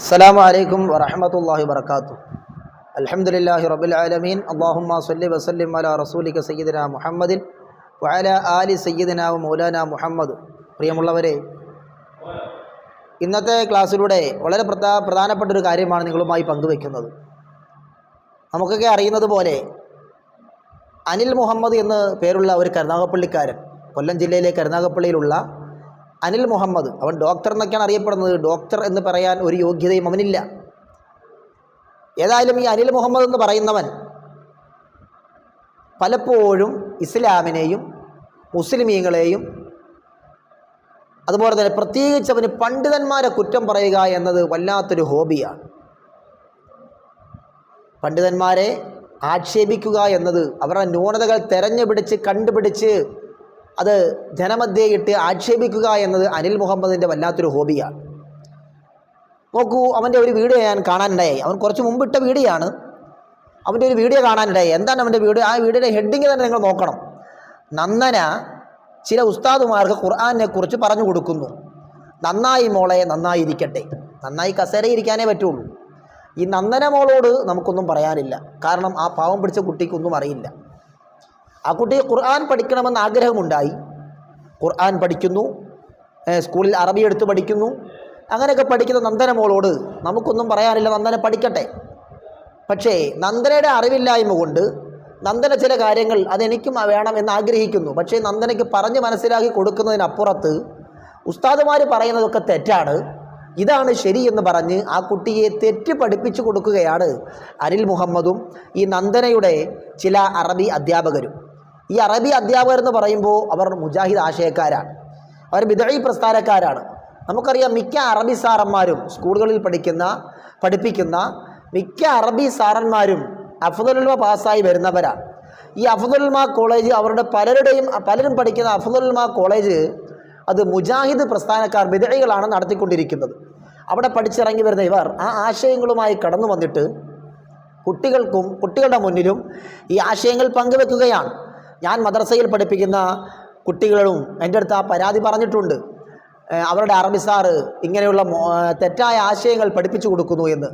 السلام عليكم ورحمة الله وبركاته الحمد لله رب العالمين اللهم صل وسلم على رسولك سيدنا محمد وعلى آل سيدنا ومولانا മുഹമ്മദ് പ്രിയമുള്ളവരെ ഇന്നത്തെ ക്ലാസ്സിലൂടെ വളരെ പ്രധാ പ്രധാനപ്പെട്ട ഒരു കാര്യമാണ് നിങ്ങളുമായി പങ്കുവെക്കുന്നത് നമുക്കൊക്കെ അറിയുന്നത് പോലെ അനിൽ മുഹമ്മദ് എന്ന് പേരുള്ള ഒരു കരുനാഗപ്പള്ളിക്കാരൻ കൊല്ലം ജില്ലയിലെ കരുനാഗപ്പള്ളിയിലുള്ള അനിൽ മുഹമ്മദ് അവൻ ഡോക്ടർ എന്നൊക്കെയാണ് അറിയപ്പെടുന്നത്. ഡോക്ടർ എന്ന് പറയാൻ ഒരു യോഗ്യതയും അവനില്ല. ഏതായാലും ഈ അനിൽ മുഹമ്മദ് എന്ന് പറയുന്നവൻ പലപ്പോഴും ഇസ്ലാമിനെയും മുസ്ലിമീങ്ങളെയും അതുപോലെ തന്നെ പ്രത്യേകിച്ച് അവന് പണ്ഡിതന്മാരെ കുറ്റം പറയുക എന്നത് വല്ലാത്തൊരു ഹോബിയാണ്. പണ്ഡിതന്മാരെ ആക്ഷേപിക്കുക എന്നത് അവരുടെ ന്യൂനതകൾ തെരഞ്ഞുപിടിച്ച് കണ്ടുപിടിച്ച് അത് ജനമധ്യേ ഇട്ട് ആക്ഷേപിക്കുക എന്നത് അനിൽ മുഹമ്മദിന്റെ വല്ലാത്തൊരു ഹോബിയാണ്. നോക്കൂ അവന്റെ ഒരു വീഡിയോ ഞാൻ കാണാനിടയായി. അവൻ കുറച്ച് മുമ്പിട്ട വീഡിയോ ആണ് അവന്റെ ഒരു വീഡിയോ കാണാനിടയായി. എന്താണ് അവന്റെ വീഡിയോ? ആ വീഡിയോയുടെ ഹെഡിങ് തന്നെ നിങ്ങൾ നോക്കണം. നന്ദന ചില ഉസ്താദുമാർക്ക് ഖുർആാനെ കുറിച്ച് പറഞ്ഞു കൊടുക്കുന്നു. നന്നായി മോളെ നന്നായിരിക്കട്ടെ നന്നായി കസേര ഇരിക്കാനേ പറ്റുള്ളൂ. ഈ നന്ദന മോളോട് നമുക്കൊന്നും പറയാനില്ല. കാരണം ആ പാവം പിടിച്ച കുട്ടിക്കൊന്നും അറിയില്ല. ആ കുട്ടി ഖുർആൻ പഠിക്കണമെന്ന് ആഗ്രഹമുണ്ടായി. ഖുർആൻ പഠിക്കുന്നു സ്കൂളിൽ അറബി എടുത്ത് പഠിക്കുന്നു. അങ്ങനെയൊക്കെ പഠിക്കുന്ന നന്ദനമോളോട് നമുക്കൊന്നും പറയാനില്ല നന്ദന പഠിക്കട്ടെ. പക്ഷേ നന്ദനയുടെ അറിവില്ലായ്മ കൊണ്ട് നന്ദന ചില കാര്യങ്ങൾ അതെനിക്കും വേണം എന്ന് ആഗ്രഹിക്കുന്നു. പക്ഷേ നന്ദനയ്ക്ക് പറഞ്ഞ് മനസ്സിലാക്കി കൊടുക്കുന്നതിനപ്പുറത്ത് ഉസ്താദുമാർ പറയുന്നതൊക്കെ തെറ്റാണ്. ഇതാണ് ശരി എന്ന് പറഞ്ഞ് ആ കുട്ടിയെ തെറ്റ് പഠിപ്പിച്ചു കൊടുക്കുകയാണ് അനിൽ മുഹമ്മദും ഈ നന്ദനയുടെ ചില അറബി അധ്യാപകരും. ഈ അറബി അധ്യാപകർ എന്ന് പറയുമ്പോൾ അവർ മുജാഹിദ് ആശയക്കാരാണ്. അവർ ബിദഴി പ്രസ്ഥാനക്കാരാണ്. നമുക്കറിയാം മിക്ക അറബി സാറന്മാരും സ്കൂളുകളിൽ പഠിക്കുന്ന പഠിപ്പിക്കുന്ന മിക്ക അറബി സാറന്മാരും അഫ്ദുൽമ പാസ്സായി വരുന്നവരാണ് ഈ അഫ്ദുൽമ കോളേജ് അവരുടെ പലരുടെയും പലരും പഠിക്കുന്ന അഫ്ദുൽമ കോളേജ് അത് മുജാഹിദ് പ്രസ്ഥാനക്കാർ വിദഴികളാണ് നടത്തിക്കൊണ്ടിരിക്കുന്നത്. അവിടെ പഠിച്ചിറങ്ങി വരുന്ന ഇവർ ആ ആശയങ്ങളുമായി കടന്നു വന്നിട്ട് കുട്ടികൾക്കും കുട്ടികളുടെ മുന്നിലും ഈ ആശയങ്ങൾ പങ്കുവെക്കുകയാണ്. ഞാൻ മദ്രസയിൽ പഠിപ്പിക്കുന്ന കുട്ടികളും എന്റെ അടുത്ത് ആ പരാതി പറഞ്ഞിട്ടുണ്ട്. അവരുടെ അറബി സാറ് ഇങ്ങനെയുള്ള തെറ്റായ ആശയങ്ങൾ പഠിപ്പിച്ചു കൊടുക്കുന്നു എന്ന്.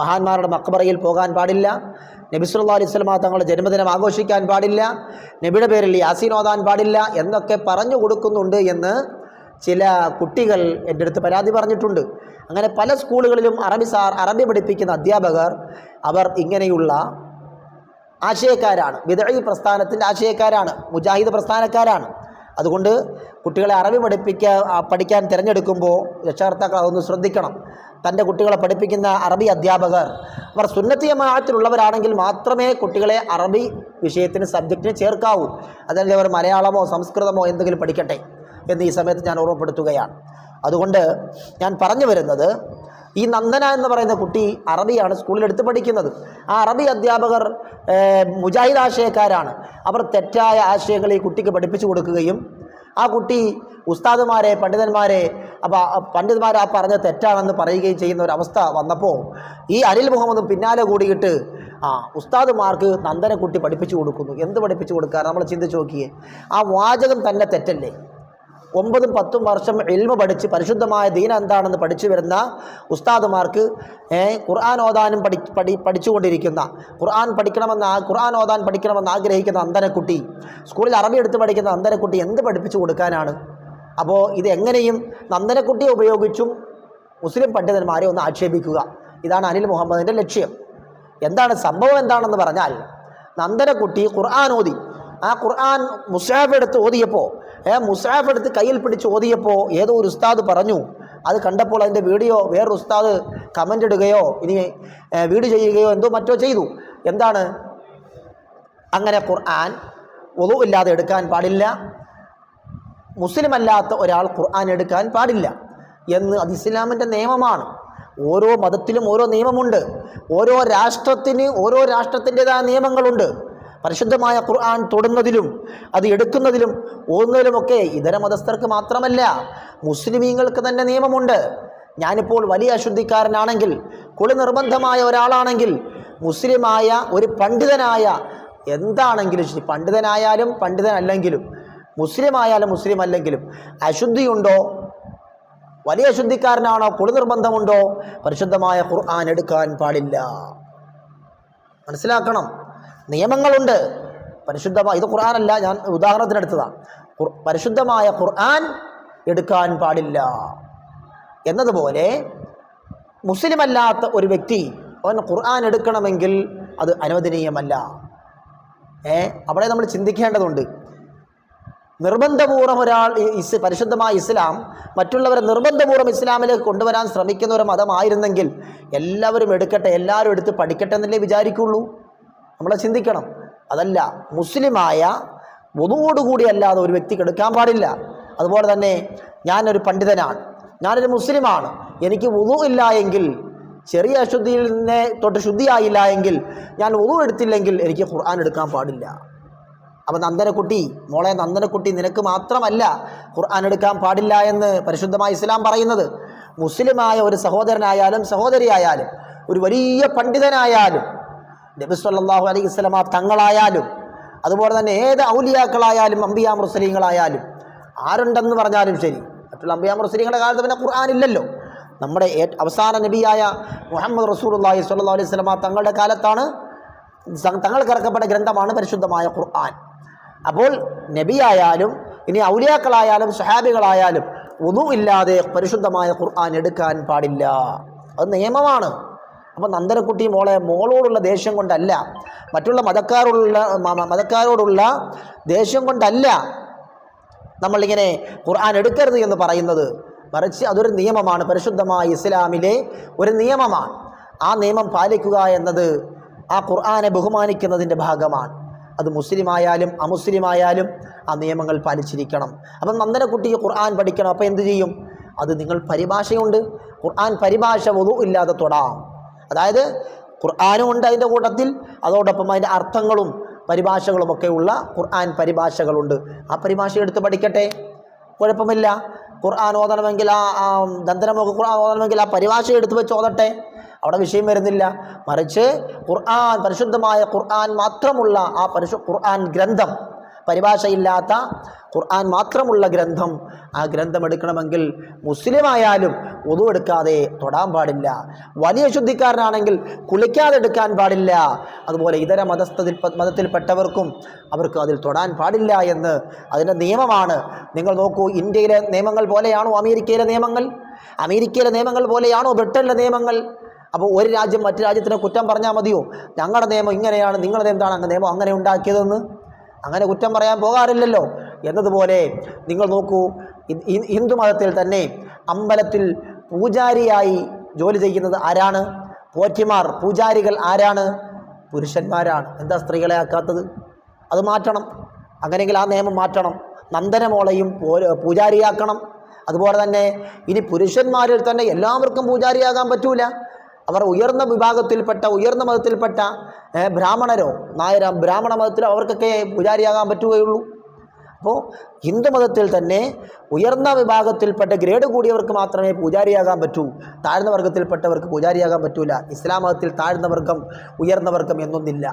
മഹാന്മാരുടെ മക്ബറയിൽ പോകാൻ പാടില്ല. നബി സല്ലല്ലാഹു അലൈഹി തങ്ങളുടെ ജന്മദിനം ആഘോഷിക്കാൻ പാടില്ല. നബിയുടെ പേരിൽ യാസീൻ ഓതാൻ പാടില്ല എന്നൊക്കെ പറഞ്ഞു കൊടുക്കുന്നുണ്ട് എന്ന് ചില കുട്ടികൾ എന്റെ അടുത്ത് പരാതി പറഞ്ഞിട്ടുണ്ട്. അങ്ങനെ പല സ്കൂളുകളിലും അറബി സാർ അറബി പഠിപ്പിക്കുന്ന അധ്യാപകർ അവർ ഇങ്ങനെയുള്ള ആശയക്കാരാണ്. വിദഴി പ്രസ്ഥാനത്തിന്റെ ആശയക്കാരാണ്. മുജാഹിദ് പ്രസ്ഥാനക്കാരാണ്. അതുകൊണ്ട് കുട്ടികളെ അറബി പഠിപ്പിക്കാൻ പഠിക്കാൻ തിരഞ്ഞെടുക്കുമ്പോൾ രക്ഷകർത്താക്കൾ അതൊന്ന് ശ്രദ്ധിക്കണം. തന്റെ കുട്ടികളെ പഠിപ്പിക്കുന്ന അറബി അധ്യാപകർ അവർ സുന്നത്തി ജമാഅത്തിലുള്ളവരാണെങ്കിൽ മാത്രമേ കുട്ടികളെ അറബി വിഷയത്തിന് സബ്ജക്റ്റിന് ചേർക്കാവൂ. അതല്ലെങ്കിൽ അവർ മലയാളമോ സംസ്കൃതമോ എന്തെങ്കിലും പഠിക്കട്ടെ എന്ന് ഈ സമയത്ത് ഞാൻ ഓർമ്മപ്പെടുത്തുകയാണ്. അതുകൊണ്ട് ഞാൻ പറഞ്ഞു വരുന്നത് ഈ നന്ദന എന്ന് പറയുന്ന കുട്ടി അറബിയാണ് സ്കൂളിൽ എടുത്ത് പഠിക്കുന്നത്. ആ അറബി അധ്യാപകർ മുജാഹിദ് ആശയക്കാരാണ്. അവർ തെറ്റായ ആശയങ്ങൾ ഈ കുട്ടിക്ക് പഠിപ്പിച്ചു കൊടുക്കുകയും ആ കുട്ടി ഉസ്താദുമാരെ പണ്ഡിതന്മാരെ അപ്പോൾ പണ്ഡിതന്മാർ ആ പറഞ്ഞ തെറ്റാണെന്ന് പറയുകയും ചെയ്യുന്ന ഒരു അവസ്ഥ വന്നപ്പോൾ ഈ അനിൽ മുഹമ്മദും പിന്നാലെ കൂടിയിട്ട് ആ ഉസ്താദുമാർക്ക് നന്ദനക്കുട്ടി പഠിപ്പിച്ചു കൊടുക്കുന്നു. എന്ത് പഠിപ്പിച്ചു കൊടുക്കുക നമ്മൾ ചിന്തിച്ച് നോക്കിയേ. ആ വാചകം തന്നെ തെറ്റല്ലേ? ഒമ്പതും പത്തും വർഷം എൽമ പഠിച്ച് പരിശുദ്ധമായ ദീന എന്താണെന്ന് പഠിച്ചു വരുന്ന ഉസ്താദുമാർക്ക് ഖുർആൻ ഓതാനും പഠി പഠി പഠിച്ചുകൊണ്ടിരിക്കുന്ന ഖുർആൻ പഠിക്കണമെന്ന് ഖുർആൻ ഓതാൻ പഠിക്കണമെന്ന് ആഗ്രഹിക്കുന്ന അന്തരക്കുട്ടി സ്കൂളിൽ അറബി എടുത്ത് പഠിക്കുന്ന അന്തരക്കുട്ടി എന്ത് പഠിപ്പിച്ചു കൊടുക്കാനാണ്? അപ്പോൾ ഇത് എങ്ങനെയും നന്ദനക്കുട്ടിയെ ഉപയോഗിച്ചും മുസ്ലിം പണ്ഡിതന്മാരെ ഒന്ന് ആക്ഷേപിക്കുക. ഇതാണ് അനിൽ മുഹമ്മദിന്റെ ലക്ഷ്യം. എന്താണ് സംഭവം എന്താണെന്ന് പറഞ്ഞാൽ നന്ദനക്കുട്ടി ഖുർആൻ ഓതി. ആ ഖുർആൻ മുസാഫ് എടുത്ത് ഓതിയപ്പോൾ ഏ മുസാഫ് എടുത്ത് കയ്യിൽ പിടിച്ച് ഓതിയപ്പോൾ ഏതോ ഒരു ഉസ്താദ് പറഞ്ഞു അത് കണ്ടപ്പോൾ അതിന്റെ വീഡിയോ വേറൊരു ഉസ്താദ് കമന്റ് ഇടുകയോ ഇനി വീഡിയോ ചെയ്യുകയോ എന്തോ മറ്റോ ചെയ്തു. എന്താണ്? അങ്ങനെ ഖുർആൻ ഒതു ഇല്ലാതെ എടുക്കാൻ പാടില്ല. മുസ്ലിം അല്ലാത്ത ഒരാൾ ഖുർആൻ എടുക്കാൻ പാടില്ല എന്ന് അത് ഇസ്ലാമിന്റെ നിയമമാണ്. ഓരോ മതത്തിലും ഓരോ നിയമമുണ്ട്. ഓരോ രാഷ്ട്രത്തിന് ഓരോ രാഷ്ട്രത്തിന്റെതായ നിയമങ്ങളുണ്ട്. പരിശുദ്ധമായ ഖുർആൻ തൊടുന്നതിലും അത് എടുക്കുന്നതിലും ഓന്നതിലുമൊക്കെ ഇതര മതസ്ഥർക്ക് മാത്രമല്ല മുസ്ലിമീങ്ങൾക്ക് തന്നെ നിയമമുണ്ട്. ഞാനിപ്പോൾ വലിയ അശുദ്ധിക്കാരനാണെങ്കിൽ കുളി നിർബന്ധമായ ഒരാളാണെങ്കിൽ മുസ്ലിമായ ഒരു പണ്ഡിതനായ എന്താണെങ്കിലും ശരി പണ്ഡിതനായാലും പണ്ഡിതനല്ലെങ്കിലും മുസ്ലിമായാലും മുസ്ലിം അല്ലെങ്കിലും അശുദ്ധിയുണ്ടോ? വലിയ അശുദ്ധിക്കാരനാണോ? കുളി നിർബന്ധമുണ്ടോ? പരിശുദ്ധമായ ഖുർആൻ എടുക്കാൻ പാടില്ല. മനസ്സിലാക്കണം. നിയമങ്ങളുണ്ട്. പരിശുദ്ധമായ ഇത് ഖുർആനല്ല ഞാൻ ഉദാഹരണത്തിനെടുത്തതാണ് പരിശുദ്ധമായ ഖുർആൻ എടുക്കാൻ പാടില്ല. എന്നതുപോലെ മുസ്ലിമല്ലാത്ത ഒരു വ്യക്തി അവൻ ഖുർആൻ എടുക്കണമെങ്കിൽ അത് അനുവദനീയമല്ല. ഏ അവിടെ നമ്മൾ ചിന്തിക്കേണ്ടതുണ്ട്. നിർബന്ധപൂർവം ഒരാൾ ഇസ് പരിശുദ്ധമായ ഇസ്ലാം മറ്റുള്ളവരെ നിർബന്ധപൂർവം ഇസ്ലാമിലേക്ക് കൊണ്ടുവരാൻ ശ്രമിക്കുന്ന ഒരു മതമായിരുന്നെങ്കിൽ എല്ലാവരും എടുക്കട്ടെ എല്ലാവരും എടുത്ത് പഠിക്കട്ടെ എന്നല്ലേ വിചാരിക്കുള്ളൂ. നമ്മളെ ചിന്തിക്കണം. അതല്ല മുസ്ലിമായ വധുവോടുകൂടി അല്ലാതെ ഒരു വ്യക്തി എടുക്കാൻ പാടില്ല. അതുപോലെ തന്നെ ഞാനൊരു പണ്ഡിതനാണ്. ഞാനൊരു മുസ്ലിമാണ്. എനിക്ക് വുതു ഇല്ല എങ്കിൽ ചെറിയ അശുദ്ധിയിൽ നിന്ന് തൊട്ട് ശുദ്ധിയായില്ല എങ്കിൽ ഞാൻ വുതു എടുത്തില്ലെങ്കിൽ എനിക്ക് ഖുർആൻ എടുക്കാൻ പാടില്ല. അപ്പം നന്ദനക്കുട്ടി മോളെ നന്ദനക്കുട്ടി നിനക്ക് മാത്രമല്ല ഖുർആൻ എടുക്കാൻ പാടില്ല എന്ന് പരിശുദ്ധമായ ഇസ്ലാം പറയുന്നത്. മുസ്ലിമായ ഒരു സഹോദരനായാലും സഹോദരിയായാലും ഒരു വലിയ പണ്ഡിതനായാലും നബി സല്ലല്ലാഹു അലൈഹി വസല്ലമ തങ്ങളായാലും അതുപോലെ തന്നെ ഏത് ഔലിയാക്കളായാലും അമ്പിയാ മുസ്ലിങ്ങളായാലും ആരുണ്ടെന്ന് പറഞ്ഞാലും ശരി. മറ്റുള്ള അമ്പിയാ മുസ്ലിങ്ങളുടെ കാലത്ത് പിന്നെ ഖുർആാനില്ലല്ലോ നമ്മുടെ അവസാന നബിയായ മുഹമ്മദ് റസൂലുള്ളാഹി സ്വല്ലല്ലാഹു അലൈഹി സ്വലമ തങ്ങളുടെ കാലത്താണ് തങ്ങൾക്ക് ഇറക്കപ്പെട്ട ഗ്രന്ഥമാണ് പരിശുദ്ധമായ ഖുർആൻ. അപ്പോൾ നബിയായാലും ഇനി ഔലിയാക്കളായാലും സഹാബികളായാലും ഒന്നും ഇല്ലാതെ പരിശുദ്ധമായ ഖുർആൻ എടുക്കാൻ പാടില്ല. അത് നിയമമാണ്. അപ്പോൾ നന്ദനക്കുട്ടി മോളെ മോളോടുള്ള ദേഷ്യം കൊണ്ടല്ല മറ്റുള്ള മതക്കാരോടുള്ള മ- മ- മതക്കാരോടുള്ള ദേഷ്യം കൊണ്ടല്ല നമ്മളിങ്ങനെ ഖുർആൻ എടുക്കരുത് എന്ന് പറയുന്നത്. മറിച്ച് അതൊരു നിയമമാണ് പരിശുദ്ധമായ ഇസ്ലാമിലെ ഒരു നിയമമാണ്. ആ നിയമം പാലിക്കുക എന്നത് ആ ഖുർആനെ ബഹുമാനിക്കുന്നതിന്റെ ഭാഗമാണ്. അത് മുസ്ലിമായാലും അമുസ്ലിമായാലും ആ നിയമങ്ങൾ പാലിച്ചിരിക്കണം. അപ്പം നന്ദനക്കുട്ടിക്ക് ഖുർആൻ പഠിക്കണം അപ്പോൾ എന്ത് ചെയ്യും? അത് നിങ്ങൾ പരിഭാഷയുണ്ട്. ഖുർആൻ പരിഭാഷ ഒതു ഇല്ലാതെ തൊടാം. അതായത് ഖുർആാനും ഉണ്ട് അതിന്റെ കൂട്ടത്തിൽ. അതോടൊപ്പം അതിന്റെ അർത്ഥങ്ങളും പരിഭാഷകളുമൊക്കെ ഉള്ള ഖുർആൻ പരിഭാഷകളുണ്ട്. ആ പരിഭാഷ എടുത്ത് പഠിക്കട്ടെ. കുഴപ്പമില്ല. ഖുർആൻ ഓതണമെങ്കിൽ ആ ദന്തനമൊക്കെ ഖുർആൻ ഓതണമെങ്കിൽ ആ പരിഭാഷ എടുത്ത് വെച്ച് ഓതട്ടെ. അവിടെ വിഷയം വരുന്നില്ല. മറിച്ച് ഖുർആൻ പരിശുദ്ധമായ ഖുർആൻ മാത്രമുള്ള ആ പരിശു ഖുർആൻ ഗ്രന്ഥം പരിഭാഷയില്ലാത്ത ഖുർആൻ മാത്രമുള്ള ഗ്രന്ഥം ആ ഗ്രന്ഥം എടുക്കണമെങ്കിൽ മുസ്ലിമായാലും ഒതു എടുക്കാതെ തൊടാൻ പാടില്ല. വലിയ ശുദ്ധിക്കാരനാണെങ്കിൽ കുളിക്കാതെ എടുക്കാൻ പാടില്ല. അതുപോലെ ഇതര മതസ്ഥതിൽ മതത്തിൽപ്പെട്ടവർക്കും അവർക്ക് അതിൽ തൊടാൻ പാടില്ല എന്ന് അതിന്റെ നിയമമാണ്. നിങ്ങൾ നോക്കൂ ഇന്ത്യയിലെ നിയമങ്ങൾ പോലെയാണോ അമേരിക്കയിലെ നിയമങ്ങൾ? അമേരിക്കയിലെ നിയമങ്ങൾ പോലെയാണോ ബ്രിട്ടനിലെ നിയമങ്ങൾ? അപ്പോൾ ഒരു രാജ്യം മറ്റു രാജ്യത്തിനെ കുറ്റം പറഞ്ഞാൽ മതിയോ? ഞങ്ങളുടെ നിയമം ഇങ്ങനെയാണ് നിങ്ങളുടെ എന്താണ്? അങ്ങനെ നിയമം അങ്ങനെ ഉണ്ടാക്കിയതെന്ന്? അങ്ങനെ കുറ്റം പറയാൻ പോകാറില്ലല്ലോ. എന്നതുപോലെ നിങ്ങൾ നോക്കൂ ഹിന്ദു മതത്തിൽ തന്നെ അമ്പലത്തിൽ പൂജാരിയായി ജോലി ചെയ്യുന്നത് ആരാണ്? പോറ്റിമാർ. പൂജാരികൾ ആരാണ്? പുരുഷന്മാരാണ്. എന്താ സ്ത്രീകളെ ആക്കാത്തത്? അത് മാറ്റണം. അങ്ങനെയെങ്കിൽ ആ നിയമം മാറ്റണം. നന്ദനമോളയും പൂജാരിയാക്കണം. അതുപോലെ തന്നെ ഇനി പുരുഷന്മാരിൽ തന്നെ എല്ലാവർക്കും പൂജാരിയാകാൻ പറ്റൂല. അവർ ഉയർന്ന വിഭാഗത്തിൽപ്പെട്ട ഉയർന്ന മതത്തിൽപ്പെട്ട ബ്രാഹ്മണരോ നായര ബ്രാഹ്മണ മതത്തിലോ അവർക്കൊക്കെ പൂജാരിയാകാൻ പറ്റുകയുള്ളൂ. അപ്പോൾ ഹിന്ദു മതത്തിൽ തന്നെ ഉയർന്ന വിഭാഗത്തിൽപ്പെട്ട ഗ്രേഡ് കൂടിയവർക്ക് മാത്രമേ പൂജാരിയാകാൻ പറ്റൂ. താഴ്ന്ന വർഗത്തിൽപ്പെട്ടവർക്ക് പൂജാരിയാകാൻ പറ്റൂല. ഇസ്ലാം മതത്തിൽ താഴ്ന്ന വർഗം ഉയർന്ന വർഗം എന്നൊന്നില്ല.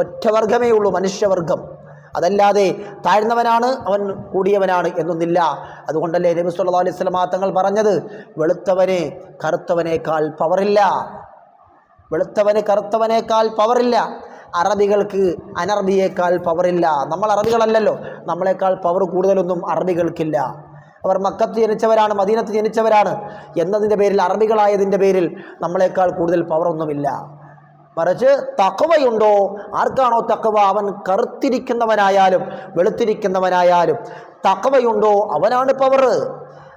ഒറ്റവർഗമേ ഉള്ളൂ മനുഷ്യവർഗം. അതല്ലാതെ താഴ്ന്നവനാണ് അവൻ കൂടിയവനാണ് എന്നൊന്നില്ല. അതുകൊണ്ടല്ലേ നബി സല്ലാ അലൈഹി വസല്ലമ തങ്ങൾ പറഞ്ഞത് വെളുത്തവന് കറുത്തവനേക്കാൾ പവറില്ല വെളുത്തവന് കറുത്തവനേക്കാൾ പവറില്ല അറബികൾക്ക് അനറബിയേക്കാൾ പവറില്ല നമ്മൾ അറബികളല്ലല്ലോ. നമ്മളെക്കാൾ പവർ കൂടുതലൊന്നും അറബികൾക്കില്ല. അവർ മക്കത്ത് ജനിച്ചവരാണ് മദീനത്ത് ജനിച്ചവരാണ് എന്നതിന്റെ പേരിൽ അറബികളായതിന്റെ പേരിൽ നമ്മളെക്കാൾ കൂടുതൽ പവറൊന്നുമില്ല മറിച്ച് തക്കവയുണ്ടോ ആർക്കാണോ തക്കവ അവൻ കറുത്തിരിക്കുന്നവനായാലും വെളുത്തിരിക്കുന്നവനായാലും തക്കവയുണ്ടോ അവനാണ് പവർ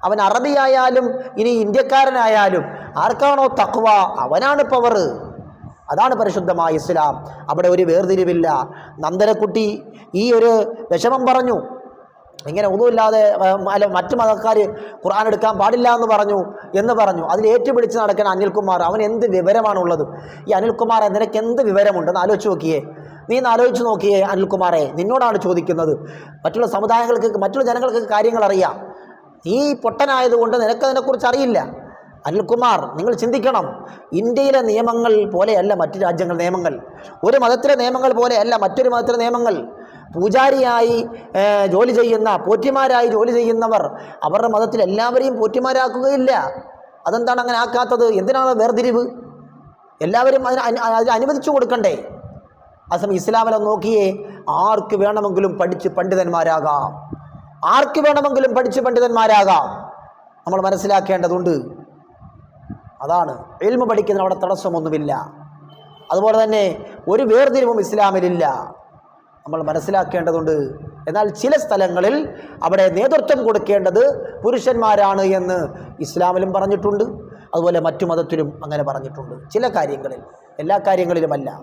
അവൻ അറബിയായാലും ഇനി ഇന്ത്യക്കാരനായാലും ആർക്കാണോ തക്കവ അവനാണ് പവർ അതാണ് പരിശുദ്ധമായ ഇസ്ലാം. അവിടെ ഒരു വേർതിരിവില്ല. നന്ദനക്കുട്ടി ഈ ഒരു വിഷമം പറഞ്ഞു. ഇങ്ങനെ ഒന്നുമില്ലാതെ അല്ല മറ്റു മതക്കാർ ഖുർആൻ എടുക്കാൻ പാടില്ല എന്ന് പറഞ്ഞു എന്ന് പറഞ്ഞു. അതിൽ ഏറ്റുപിടിച്ച് നടക്കുന്ന അനിൽകുമാർ അവൻ എന്ത് വിവരമാണുള്ളത്? ഈ അനിൽകുമാർ നിനക്ക് എന്ത് വിവരമുണ്ടെന്ന് ആലോചിച്ച് നോക്കിയേ. നീ ഒന്ന് ആലോചിച്ച് നോക്കിയേ അനിൽകുമാറെ. നിന്നോടാണ് ചോദിക്കുന്നത്. മറ്റുള്ള സമുദായങ്ങൾക്ക് മറ്റുള്ള ജനങ്ങൾക്ക് കാര്യങ്ങൾ അറിയാം നീ പൊട്ടനായതുകൊണ്ട് നിനക്ക് അതിനെക്കുറിച്ച് അറിയില്ല. അനിൽകുമാർ നിങ്ങൾ ചിന്തിക്കണം. ഇന്ത്യയിലെ നിയമങ്ങൾ പോലെയല്ല മറ്റു രാജ്യങ്ങൾ നിയമങ്ങൾ. ഒരു മതത്തിലെ നിയമങ്ങൾ പോലെയല്ല മറ്റൊരു മതത്തിലെ നിയമങ്ങൾ. പൂജാരിയായി ജോലി ചെയ്യുന്ന പോറ്റിമാരായി ജോലി ചെയ്യുന്നവർ അവരുടെ മതത്തിൽ എല്ലാവരെയും പോറ്റിമാരാക്കുകയില്ല. അതെന്താണ് അങ്ങനെ ആക്കാത്തത്? എന്തിനാണ് വേർതിരിവ്? എല്ലാവരും അതിന് അതിന് അനുവദിച്ചു കൊടുക്കണ്ടേ? അസം ഇസ്ലാമിനെ നോക്കിയേ ആർക്ക് വേണമെങ്കിലും പഠിച്ച് പണ്ഡിതന്മാരാകാം. ആർക്ക് വേണമെങ്കിലും പഠിച്ച് പണ്ഡിതന്മാരാകാം? നമ്മൾ മനസ്സിലാക്കേണ്ടതുണ്ട്. അതാണ്. എൽമ പഠിക്കുന്നതിന് അവിടെ തടസ്സമൊന്നുമില്ല. അതുപോലെ തന്നെ ഒരു വേർതിരിവും ഇസ്ലാമിലില്ല നമ്മൾ മനസ്സിലാക്കേണ്ടതുണ്ട്. എന്നാൽ ചില സ്ഥലങ്ങളിൽ അവിടെ നേതൃത്വം കൊടുക്കേണ്ടത് പുരുഷന്മാരാണ് എന്ന് ഇസ്ലാമിലും പറഞ്ഞിട്ടുണ്ട്. അതുപോലെ മറ്റു മതത്തിലും അങ്ങനെ പറഞ്ഞിട്ടുണ്ട്. ചില കാര്യങ്ങളിൽ എല്ലാ കാര്യങ്ങളിലുമല്ല.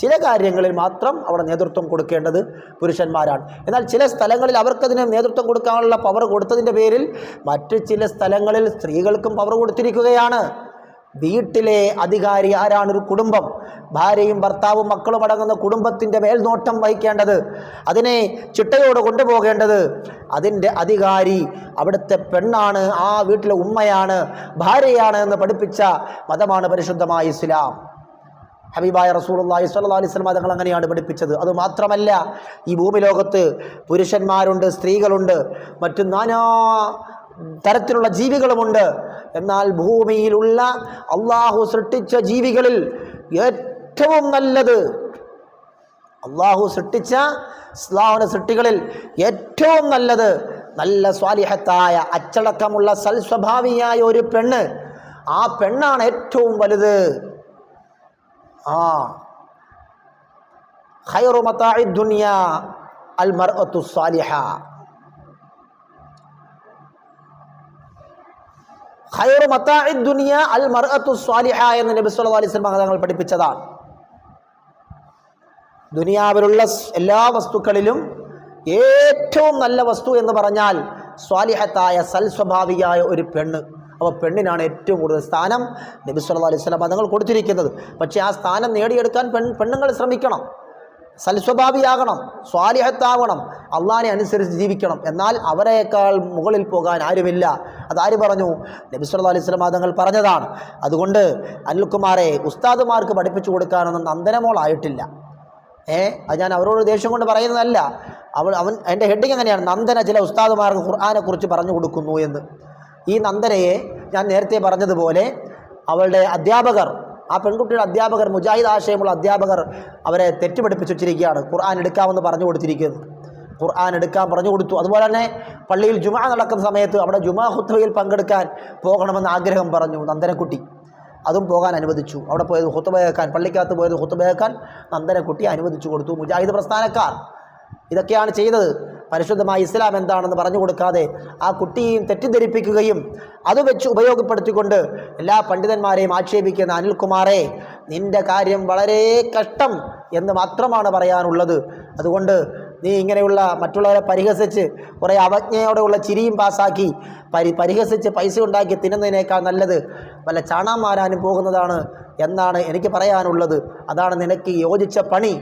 ചില കാര്യങ്ങളിൽ മാത്രം അവിടെ നേതൃത്വം കൊടുക്കേണ്ടത് പുരുഷന്മാരാണ്. എന്നാൽ ചില സ്ഥലങ്ങളിൽ അവർക്കതിന് നേതൃത്വം കൊടുക്കാനുള്ള പവർ കൊടുത്തതിന്റെ പേരിൽ മറ്റ് ചില സ്ഥലങ്ങളിൽ സ്ത്രീകൾക്കും പവർ കൊടുത്തിരിക്കുകയാണ്. വീട്ടിലെ അധികാരി ആരാണ് ഒരു കുടുംബം? ഭാര്യയും ഭർത്താവും മക്കളും അടങ്ങുന്ന കുടുംബത്തിന്റെ മേൽനോട്ടം വഹിക്കേണ്ടത് അതിനെ ചിട്ടയോടെ കൊണ്ടുപോകേണ്ടത് അതിന്റെ അധികാരി അവിടുത്തെ പെണ്ണാണ് ആ വീട്ടിലെ ഉമ്മയാണ് ഭാര്യയാണ് എന്ന് പഠിപ്പിച്ച മതമാണ് പരിശുദ്ധമായ ഇസ്ലാം. ഹബീബായ റസൂലുള്ളാഹി സ്വല്ലല്ലാഹി അലൈഹി വസല്ലം തങ്ങൾ അങ്ങനെയാണ് പഠിപ്പിച്ചത്. അത് മാത്രമല്ല ഈ ഭൂമി ലോകത്ത് പുരുഷന്മാരുണ്ട് സ്ത്രീകളുണ്ട് മറ്റു നാനാ തരത്തിലുള്ള ജീവികളുമുണ്ട്. എന്നാൽ ഭൂമിയിലുള്ള അള്ളാഹു സൃഷ്ടിച്ച ജീവികളിൽ ഏറ്റവും നല്ലത് അള്ളാഹു സൃഷ്ടിച്ച സ്ലാവന സൃഷ്ടികളിൽ ഏറ്റവും നല്ലത് നല്ല സ്വാലിഹത്തായ അച്ചടക്കമുള്ള സൽസ്വഭാവിയായ ഒരു പെണ്ണ്. ആ പെണ്ണാണ് ഏറ്റവും വലുത്. ആ. ഹൈറുമത്തായി ദുനിയ അൽ മർ സാലിഹ ഖൈറു അൽ എന്ന് നബി സല്ലല്ലാഹു അലൈഹി തങ്ങൾ പഠിപ്പിച്ചതാണ്. ദുനിയാവിലുള്ള എല്ലാ വസ്തുക്കളിലും ഏറ്റവും നല്ല വസ്തു എന്ന് പറഞ്ഞാൽ സ്വാലിഹത്തായ സൽസ്വഭാവികായ ഒരു പെണ്ണ്. അപ്പോൾ പെണ്ണിനാണ് ഏറ്റവും കൂടുതൽ സ്ഥാനം നബി സല്ലല്ലാഹു അലൈഹി തങ്ങൾ കൊടുത്തിരിക്കുന്നത്. പക്ഷേ ആ സ്ഥാനം നേടിയെടുക്കാൻ പെൺ പെണ്ണുങ്ങൾ ശ്രമിക്കണം. സൽസ്വഭാവിയാകണം സ്വാലിഹത്താവണം അള്ളാഹിനെ അനുസരിച്ച് ജീവിക്കണം. എന്നാൽ അവരെക്കാൾ മുകളിൽ പോകാൻ ആരുമില്ല. അതാര് പറഞ്ഞു? നബി സല്ലല്ലാഹു അലൈഹി വസല്ലം തങ്ങൾ പറഞ്ഞതാണ്. അതുകൊണ്ട് അനിൽകുമാറെ ഉസ്താദുമാർക്ക് പഠിപ്പിച്ചു കൊടുക്കാനൊന്നും നന്ദനമോളായിട്ടില്ല ഏ? അത് ഞാൻ അവരോട് ദേഷ്യം കൊണ്ട് പറയുന്നതല്ല. അവൾ അവൻ എന്റെ ഹെഡിങ് എങ്ങനെയാണ്? നന്ദന ചില ഉസ്താദുമാർക്ക് ഖുർആാനെക്കുറിച്ച് പറഞ്ഞു കൊടുക്കുന്നു എന്ന്. ഈ നന്ദനയെ ഞാൻ നേരത്തെ പറഞ്ഞതുപോലെ അവളുടെ അധ്യാപകർ ആ പെൺകുട്ടിയുടെ അധ്യാപകർ മുജാഹിദ് ആശയമുള്ള അധ്യാപകർ അവരെ തെറ്റുപഠിപ്പിച്ചു വെച്ചിരിക്കുകയാണ്. ഖുർആൻ എടുക്കാമെന്ന് പറഞ്ഞു കൊടുത്തിരിക്കുന്നത് ഖുർആൻ എടുക്കാൻ പറഞ്ഞു കൊടുത്തു. അതുപോലെ തന്നെ പള്ളിയിൽ ജുമാ നടക്കുന്ന സമയത്ത് അവിടെ ജുമാ ഹുത്തുബയിൽ പങ്കെടുക്കാൻ പോകണമെന്ന് ആഗ്രഹം പറഞ്ഞു നന്ദനക്കുട്ടി. അതും പോകാൻ അനുവദിച്ചു. അവിടെ പോയത് ഹുത്തുബ കേൾക്കാൻ പള്ളിക്കകത്ത് പോയത് ഹുത്തുബ കേൾക്കാൻ നന്ദനക്കുട്ടി അനുവദിച്ചു കൊടുത്തു. മുജാഹിദ് പ്രസ്ഥാനക്കാർ ഇതൊക്കെയാണ് ചെയ്തത്. പരിശുദ്ധമായ ഇസ്ലാം എന്താണെന്ന് പറഞ്ഞു കൊടുക്കാതെ ആ കുട്ടിയെയും തെറ്റിദ്ധരിപ്പിക്കുകയും അത് വെച്ച് ഉപയോഗപ്പെടുത്തിക്കൊണ്ട് എല്ലാ പണ്ഡിതന്മാരെയും ആക്ഷേപിക്കുന്ന അനിൽകുമാറെ നിന്റെ കാര്യം വളരെ കഷ്ടം എന്ന് മാത്രമാണ് പറയാനുള്ളത്. അതുകൊണ്ട് നീ ഇങ്ങനെയുള്ള മറ്റുള്ളവരെ പരിഹസിച്ച് കുറേ അവജ്ഞയോടെയുള്ള ചിരിയും പാസ്സാക്കി പരി പരിഹസിച്ച് പൈസ ഉണ്ടാക്കി തിന്നുന്നതിനേക്കാൾ നല്ലത് വല്ല ചാണാൻ മാരാനും പോകുന്നതാണ് എന്നാണ് എനിക്ക് പറയാനുള്ളത്. അതാണ് നിനക്ക് യോജിച്ച പണി.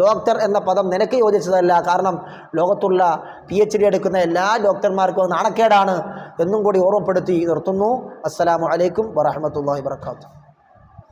ഡോക്ടർ എന്ന പദം നിനക്ക് യോജിച്ചതല്ല. കാരണം ലോകത്തുള്ള പി എച്ച് ഡി എടുക്കുന്ന എല്ലാ ഡോക്ടർമാർക്കും നാണക്കേടാണ് എന്നും കൂടി ഓർമ്മപ്പെടുത്തി നിർത്തുന്നു. അസ്സാം വലൈക്കും വറഹമത്തല്ലാഹി വർക്കാത്തു